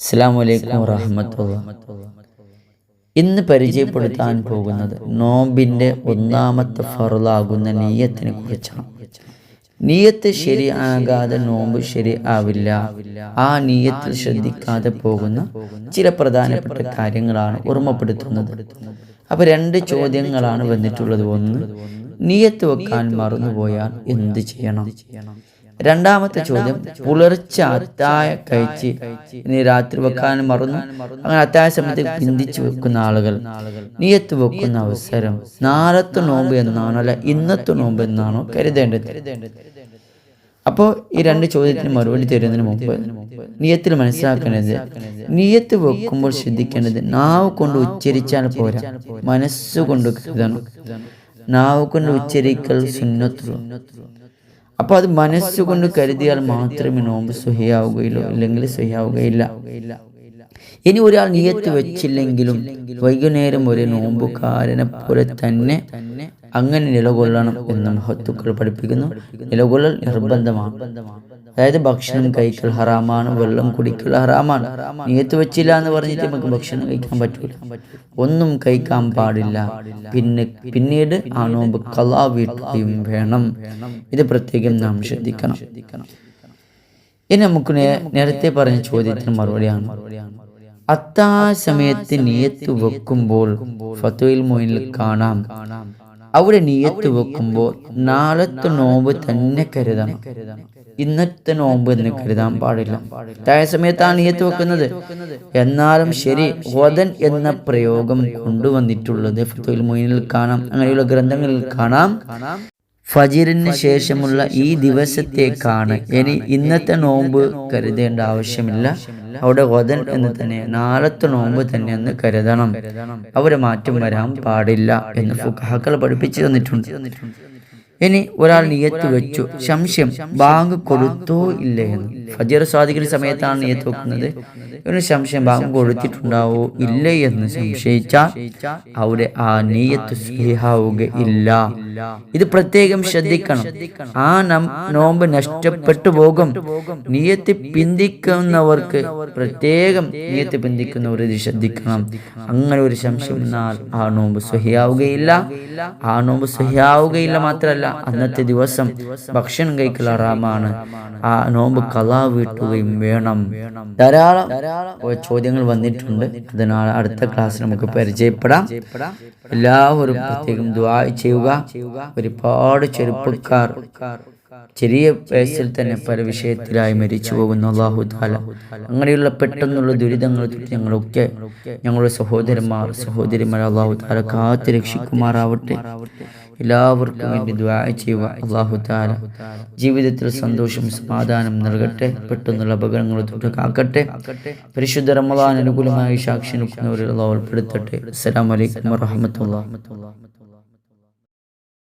അസ്സാം വലൈക്കും വറഹമത്തുള്ള ഇന്ന് പരിചയപ്പെടുത്താൻ പോകുന്നത് നോമ്പിന്റെ ഒന്നാമത്തെ ഫറുളാകുന്ന നീയത്തിനെ കുറിച്ചാണ്. നീയത്ത് ശരിയാകാതെ നോമ്പ് ശരിയാവില്ല. ആ നീയത്തിൽ ശ്രദ്ധിക്കാതെ പോകുന്ന ചില പ്രധാനപ്പെട്ട കാര്യങ്ങളാണ് ഓർമ്മപ്പെടുത്തുന്നത്. അപ്പൊ രണ്ട് ചോദ്യങ്ങളാണ് വന്നിട്ടുള്ളത് ഒന്ന് നീയത്ത് വെക്കാൻ മറന്നുപോയാൽ എന്ത് ചെയ്യണം? രണ്ടാമത്തെ ചോദ്യം പുലർച്ചെ അത്തായ കഴിച്ച് ഇനി രാത്രി വെക്കാൻ മറന്നു. അങ്ങനെ അത്തായ സമയത്ത് ചിന്തിച്ചു വെക്കുന്ന ആളുകൾ. നീയത്ത് വെക്കുന്ന അവസരം. നാളത്തെ നോമ്പ് എന്നാണോ അല്ല ഇന്നത്തെ നോമ്പ് എന്നാണോ കരുതേണ്ടത്? അപ്പോൾ ഈ രണ്ട് ചോദ്യത്തിന് മറുപടി തരുന്നതിന് മുമ്പ് നിയത്തിൽ മനസ്സിലാക്കേണ്ടത് നിയത്ത് വെക്കുമ്പോൾ ശ്രദ്ധിക്കേണ്ടത് നാവ് കൊണ്ട് ഉച്ചരിച്ചാൽ പോരാ. മനസ്സുകൊണ്ട് കരുതണം. നാവ് കൊണ്ട് ഉച്ചരിക്കൽ സുന്നത്തുള്ളൂ. അപ്പൊ അത് മനസ്സുകൊണ്ട് കരുതിയാൽ മാത്രമേ നോമ്പ് സുഹയാവുകയുള്ളൂ അല്ലെങ്കിൽ സുഹയാവുകയില്ല. ഇനി ഒരാൾ നിയത്ത് വെച്ചില്ലെങ്കിലും വൈകുന്നേരം ഒരു നോമ്പുകാരനെ പോലെ തന്നെ അങ്ങനെ നിലകൊള്ളണം എന്ന് മഹത്തുക്കൾ പഠിപ്പിക്കുന്നു. നിലകൊള്ളൽ നിർബന്ധമാണ്. അതായത് ഭക്ഷണം കഴിക്കൽ ഹറാമാണ് വെള്ളം കുടിക്കൽ ഹറാമാണ്. നീയത്ത് വെച്ചില്ല എന്ന് പറഞ്ഞിട്ട് നമുക്ക് ഭക്ഷണം കഴിക്കാൻ പറ്റൂല. ഒന്നും കഴിക്കാൻ പാടില്ല. പിന്നെ പിന്നീട് ആ നോമ്പ് കലാ വീട്ടുകയും വേണം. ഇത് പ്രത്യേകം നാം ശ്രദ്ധിക്കണം. ഇനി നമുക്ക് നേരത്തെ പറഞ്ഞ ചോദ്യത്തിന് മറുപടിയാണ്. അത്താ സമയത്ത് നീയത്ത് വെക്കുമ്പോൾ ഫത്തുവിൽ മൊയിനിൽ കാണാം. അവിടെ നീയത്ത് വെക്കുമ്പോൾ നാളത്തെ നോമ്പ് തന്നെ കരുതണം. ഇന്നത്തെ നോമ്പ് എന്ന് കരുതാൻ പാടില്ല. തായ സമയത്താണ് നീയത്ത് വെക്കുന്നത്. എന്നാലും ശരി ഹോദൻ എന്ന പ്രയോഗം കൊണ്ടുവന്നിട്ടുള്ളത് മൊയിനിൽ കാണാം. അങ്ങനെയുള്ള ഗ്രന്ഥങ്ങളിൽ കാണാം. ഫജിറിന് ശേഷമുള്ള ഈ ദിവസത്തേക്കാണ്. ഇനി ഇന്നത്തെ നോമ്പ് കരുതേണ്ട ആവശ്യമില്ല. അവിടെ വതൻ എന്ന് തന്നെ നാളത്തെ നോമ്പ് തന്നെ എന്ന് കരുതണം. അവരെ മാറ്റം വരാൻ പാടില്ല എന്ന് ഫുഹാക്കൾ പഠിപ്പിച്ചു തന്നിട്ടുണ്ട്. ഇനി ഒരാൾ നിയത്ത് വെച്ചു. സംശയം ബാങ്ക് കൊടുത്തോ ഇല്ലേ എന്ന്. ഫജർ സ്വാദിക്കുന്ന സമയത്താണ് നീയത്ത് വെക്കുന്നത് ഇവന് സംശയം ബാങ്ക് കൊടുത്തിട്ടുണ്ടാവോ? ഇല്ലേ എന്ന് സംശയിച്ചാൽ അവിടെ ആ നീയത്ത് ഇല്ല. ഇത് പ്രത്യേകം ശ്രദ്ധിക്കണം. ആ നോമ്പ് നഷ്ടപ്പെട്ടു പോകും. നീയത്ത് പിന്തിക്കുന്നവർക്ക് പ്രത്യേകം നീയത്ത് പിന്തിക്കുന്നവർ ഇത് ശ്രദ്ധിക്കണം. അങ്ങനെ ഒരു സംശയം എന്നാൽ ആ നോമ്പ് സ്വഹിയാവുകയില്ല. ആ നോമ്പ് സ്വഹിയാവുകയില്ല മാത്രമല്ല അന്നത്തെ ദിവസം ഭക്ഷണം കഴിക്കൽ അറാമാണ് ആ നോമ്പ് കലാ വീട്ടുകയും വേണം. ധാരാളം ചോദ്യങ്ങൾ വന്നിട്ടുണ്ട്. അതിനാൽ അടുത്ത ക്ലാസ് നമുക്ക് പരിചയപ്പെടാം. എല്ലാവരും പ്രത്യേകം ദ്വാ ചെയ്യുക. ഒരുപാട് ചെറുപ്പക്കാർ ചെറിയ വയസ്സിൽ തന്നെ പല വിഷയത്തിലായി മരിച്ചു പോകുന്ന. അള്ളാഹു താല അങ്ങനെയുള്ള പെട്ടെന്നുള്ള ദുരിതങ്ങൾ ഞങ്ങളൊക്കെ ഞങ്ങളുടെ സഹോദരന്മാർ സഹോദരിമാർ അള്ളാഹു താല കാത്തു രക്ഷിക്കുമാറാവട്ടെ. എല്ലാവർക്കും വേണ്ടി ദ്വാ ചെയ്യുക. അള്ളാഹു താല ജീവിതത്തിൽ സന്തോഷം സമാധാനം നൽകട്ടെ. പെട്ടെന്നുള്ള അപകടങ്ങൾ തൊട്ട് കാക്കട്ടെ. പരിശുദ്ധ റമദാൻ അനുകൂലമായി സാക്ഷി നിൽക്കുന്നവരിൽ ഉൾപ്പെടുത്തട്ടെ. അസ്സലാമലൈക്കും വറഹമത്തുള്ള